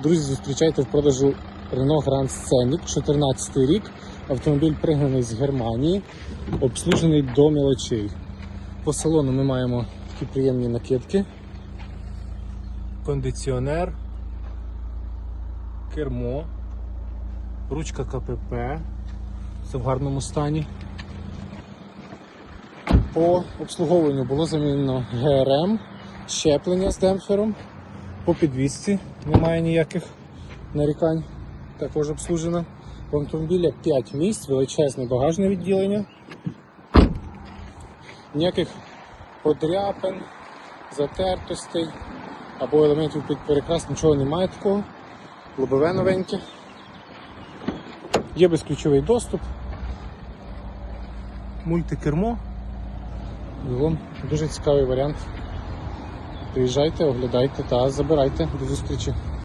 Друзі, зустрічайте в продажу Renault Grand Scenic, 14 рік. Автомобіль пригнаний з Германії, обслужений до мелочей. По салону ми маємо такі приємні накидки. Кондиціонер, кермо, ручка КПП. Це в гарному стані. По обслуговуванню було замінено ГРМ, щеплення з демпфером. По підвісці немає ніяких нарікань. Також обслужена. В автомобіля 5 місць, величезне багажне відділення. Ніяких подряпин, затертостей або елементів під перекрас, нічого немає такого. Лобове новеньке. Є безключовий доступ. Мультикермо. Дуже цікавий варіант. Приїжджайте, оглядайте та забирайте. До зустрічі.